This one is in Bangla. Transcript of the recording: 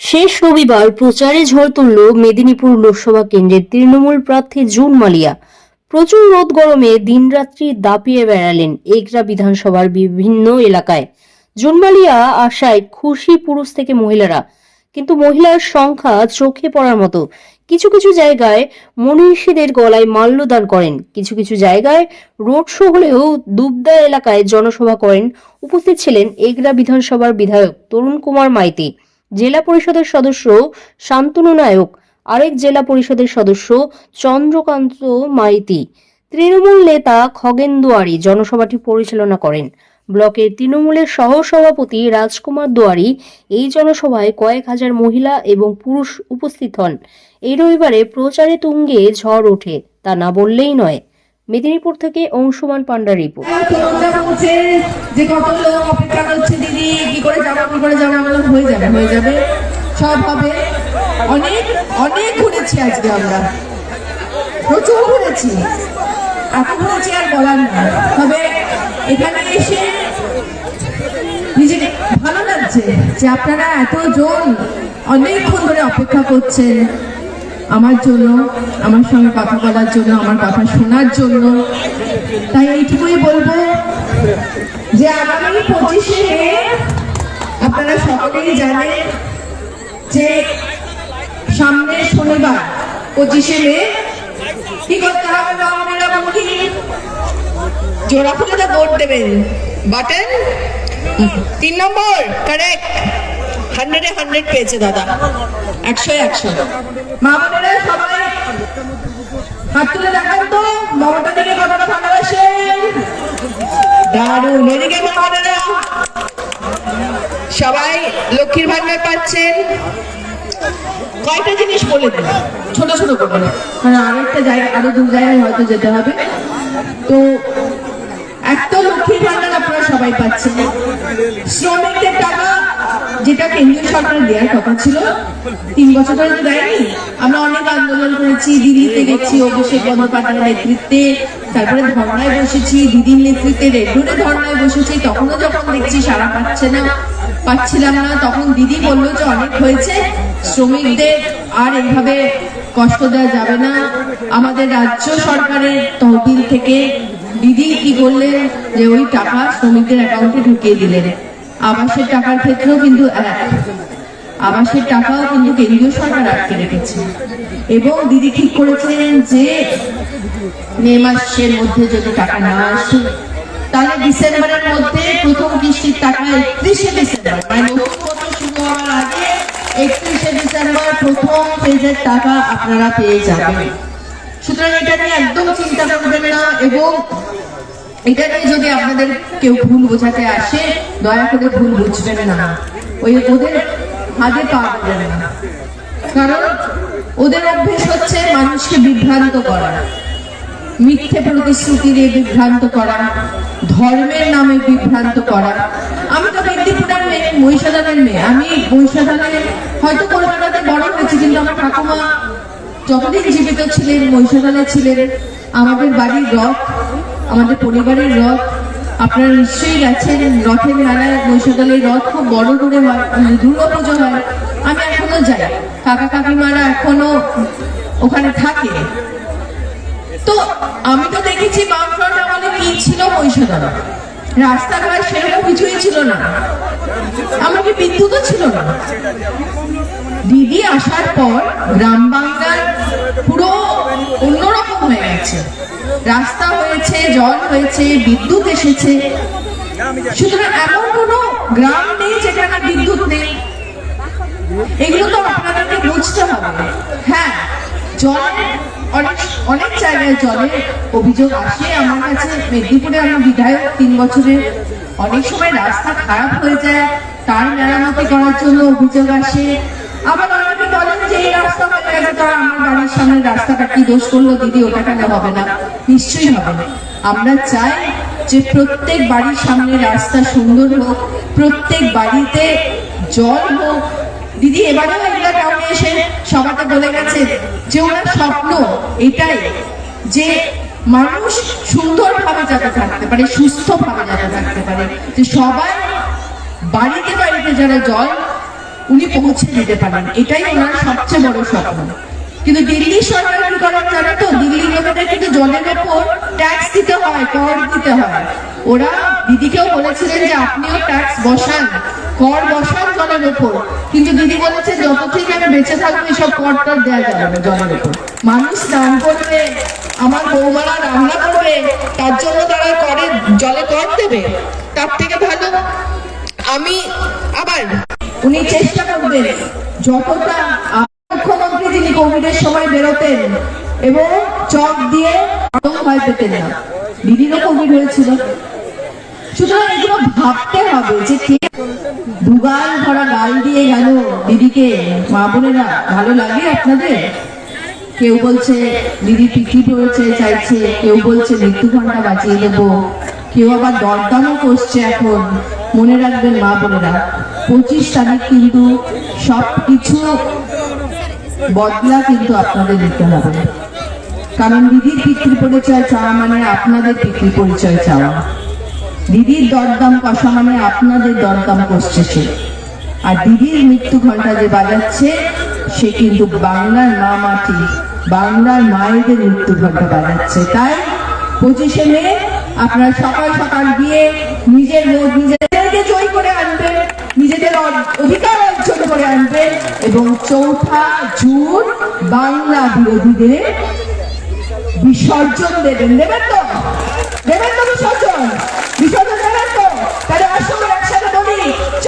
শেষ রবিবার প্রচারে ঝড় তুলল মেদিনীপুর লোকসভা কেন্দ্রের তৃণমূল প্রার্থী জুন মালিয়া। প্রচুর রোদ গরমে দিনরাত্রি দাপিয়ে বেড়ালেন এগরা বিধানসভার বিভিন্ন এলাকায়। জুন মালিয়া আশায় খুশি পুরুষ থেকে মহিলারা, কিন্তু মহিলার সংখ্যা চোখে পড়ার মতো। কিছু কিছু জায়গায় মনীষীদের গলায় মাল্যদান করেন, কিছু কিছু জায়গায় রোড শো হলেও দুবদা এলাকায় জনসভা করেন। উপস্থিত ছিলেন এগরা বিধানসভার বিধায়ক তরুণ কুমার মাইতি। জেলা পরিষদের সদস্য শান্তনু নায়ক, আরেক জেলা পরিষদের সদস্য চন্দ্রকান্ত মাইতি। তৃণমূল নেতা খগেন দুয়ারি জনসভাটি পরিচালনা করেন। ব্লকের তৃণমূলের সহ সভাপতি রাজকুমার দুয়ারি এই জনসভায় কয়েক হাজার মহিলা এবং পুরুষ উপস্থিত হন। এই রবিবারে প্রচারে তুঙ্গে ঝড় ওঠে, তা না বললেই নয়। মেদিনীপুর থেকে অংশুমান পান্ডা রিপোর্ট। যে কত লোক অপেক্ষা করছে, দিদি, কি করে যাব, কি করে যাব হয়ে যাবে হয়ে যাবে। সব হবে অনেক অনেক ঘুরেছি আজকে আমরা। প্রচুর ঘুরেছি। এত ঘুরেছি আর বলার না তবে এখানে এসে নিজেকে ভালো লাগছে যে আপনারা এতজন অনেকক্ষণ ধরে অপেক্ষা করছেন। আমার জন্য, আমার সঙ্গে কথা বলার জন্য, আমার কথা শোনার জন্য। তাই এইটুকুই বলব যে আগামী পঁচিশে মে, আপনারা সকলেই জানেন যে সামনে শনিবার, পঁচিশে মে, কি করতে হবে রমণীরা জোড়া ভোট দেবেন। বাটেন? তিন নম্বর কারেক্ট হান্ড্রেডে হান্ড্রেড পেয়েছে দাদা। একশো একশো। মা বোনেরা সবাই হাত তুলে দেখান তো মমতা দিকে কতটা ভালোবাসেন দারুণ। এদিকে মা বোনেরা সবাই লক্ষ্মীর ভান্ডার পাচ্ছেন। কয়টা জিনিস বলে দিন? ছোট ছোট করে। কারণ আরেকটা জায়গা আরও দু জায়গায় হয়তো যেতে হবে। তো একটা লক্ষ্মীর ভান্ডার আপনারা সবাই পাচ্ছেন। শ্রমিকদের টাকা যেটা কেন্দ্রীয় সরকারের দেওয়ার কথা ছিল, তিন বছর ধরে তো দেয়নি। আমরা অনেক আন্দোলন করেছি, দিল্লিতে গেছি, অভিষেক বন্দ্যোপাধ্যায়ের নেতৃত্বে, তারপরে ধর্নায় বসেছি, দিদির নেতৃত্বে রেড্ডুরে ধর্নায় বসেছি, তখনও যখন দেখছি সারা পাচ্ছে না, পাচ্ছিলাম না, তখন দিদি বলল যে অনেক হয়েছে, শ্রমিকদের আর এইভাবে কষ্ট দেওয়া যাবে না। আমাদের রাজ্য সরকারের তহবিল থেকে দিদি কি করলেন যে ওই টাকা শ্রমিকদের অ্যাকাউন্টে ঢুকিয়ে দিলেন। আবাসের টাকার ক্ষেত্রেও কিন্তু আবাসের টাকাও কিন্তু কেন্দ্রীয় সরকার আটকে রেখেছে। এবং দিদি ঠিক করেছেন যে মে মাসের মধ্যে যদি টাকা না আসে, তাহলে ডিসেম্বরের মধ্যে প্রথম কিস্তির টাকা একত্রিশে ডিসেম্বর মানে নতুন বছর শুরু হওয়ার আগে একত্রিশে ডিসেম্বর প্রথম পেজের টাকা আপনারা পেয়ে যাবেন। সুতরাং এটা নিয়ে একদম চিন্তা করবেন না এবং এটা নিয়ে যদি আপনাদের কেউ ভুল বোঝাতে আসে, দয়া করে ভুল বুঝবেন না। ওই ওদের হাতে পা দেবেন না কারণ ওদের অভ্যেস হচ্ছে মানুষকে বিভ্রান্ত করা। মিথ্যে প্রতিশ্রুতি দিয়ে বিভ্রান্ত করা, ধর্মের নামে বিভ্রান্ত করা। আমি তো মেদিনীপুরের মেয়ে মহিষাদানের মেয়ে। আমি মহিষাদানে হয়তো কলকাতাতে বড় হয়েছি, কিন্তু আমার ঠাকুমা যতদিন জীবিত ছিলেন মহিষাদানে ছিলেন, আমাদের বাড়ির রথ আমাদের পরিবারের রথ, আপনারা নিশ্চয়ই গেছেন রথের মেলায় মহিষাদলের রথ খুব বড় করে হয় দুর্গা পুজো হয়। আমি এখনও যাই কাকা কাকিমারা এখনও ওখানে থাকে। তো আমি তো দেখেছি বামফ্রন্ট আমলে কি ছিল মহিষাদল রাস্তাঘাট সেরকম কিছুই ছিল না। আমাকে বিদ্যুৎও ছিল না। দিদি আসার পর গ্রাম বাংলার পুরো অন্যরকম হয়ে গেছে। রাস্তা জল হয়েছে, বিদ্যুৎ এসেছে। সুতরাং এমন গ্রাম নেই যেখানে বিদ্যুৎ নেই। এগুলো তো আপনাদেরকে বুঝতে হবে। হ্যাঁ জলের অনেক জায়গায় জলের অভিযোগ আসে। আমার কাছে মেদিনীপুরে আমি বিধায়ক তিন বছরের। অনেক সময় রাস্তা খারাপ হয়ে যায়, তার মেরামতি করার জন্য অভিযোগ আসে। আবার অনেকে বলেন যে এই রাস্তা হয়ে গেছে তো আমার বাড়ির সামনে রাস্তাটা কি দোষ করল? দিদি, ওটা কেন হবে না? নিশ্চয়ই হবে না। আমরা চাই যে প্রত্যেক বাড়ির সামনে রাস্তা সুন্দর হোক, প্রত্যেক বাড়িতে জল হোক। দিদি এবারে এগুলা টাউনে এসে সবাইকে বলে গেছে যে ওনার স্বপ্ন এটাই যে মানুষ সুন্দরভাবে যাতে থাকতে পারে, সুস্থভাবে যাতে থাকতে পারে। যে সবাই বাড়িতে বাড়িতে যারা জল উনি পৌঁছে দিতে পারেন, এটাই ওনার সবচেয়ে বড় স্বপ্ন। কিন্তু দিল্লি সরকার কি করেন জানো তো দিল্লি লোকেদের কিন্তু জলের ওপর ট্যাক্স দিতে হয়, কর দিতে হয়। ওরা দিদিকেও বলেছিলেন যে আপনিও ট্যাক্স বসান, কর বসান জলের ওপর। কিন্তু দিদি বলেছে, যত থেকে আমি বেঁচে থাকব, এসব কর টর দেওয়া যাবে না জলের ওপর। মানুষ স্নান করবে, আমার বৌমারা রান্না করবে, তার জন্য তারা করে, জলে কর দেবে। তার থেকে ভালো, আমি আবার, উনি চেষ্টা করবেন, যতটা কোভিডের সময় বেরোতেন এবং চক দিয়ে আরও ভয় পেতেন না। দিদিরও কোভিড হয়েছিল সুতরাং এগুলো ভাবতে হবে যে কে দুগাল ভরা গাল দিয়ে গেল। দিদিকে, মা বোনেরা, ভালো লাগে আপনাদের? কেউ বলছে, দিদি পিঠি পড়েছে চাইছে। কেউ বলছে, মৃত্যু ঘণ্টা বাঁচিয়ে দেবো। কেউ আবার দরদামও করছে এখন। মনে রাখবেন মা বোনেরা, পঁচিশ তারিখ কিন্তু সব কিছু বদলা কিন্তু আপনাদের দিতে হবে। কারণ দিদির পিতৃ পরিচয় চাওয়া মানে আপনাদের পিতৃ পরিচয় চাওয়া। দিদির দরদাম কষা মানে আপনাদের দরদাম কষছে। আর দিদির মৃত্যু ঘণ্টা যে বাজাচ্ছে, সে কিন্তু বাংলার মা মাটি, বাংলার মায়েদের মৃত্যু ঘণ্টা বাজাচ্ছে। তাই পঁচিশে মে আপনারা সকাল সকাল গিয়ে নিজের নিজেদেরকে জয় করে আনবেন, নিজেদের অধিকার অর্জন করে আনবেন। এবং চৌঠা জুন বাংলা বিরোধীদের বিসর্জন দেবেন। দেবেন তো? দেবেন তো বিসর্জন? বিসর্জন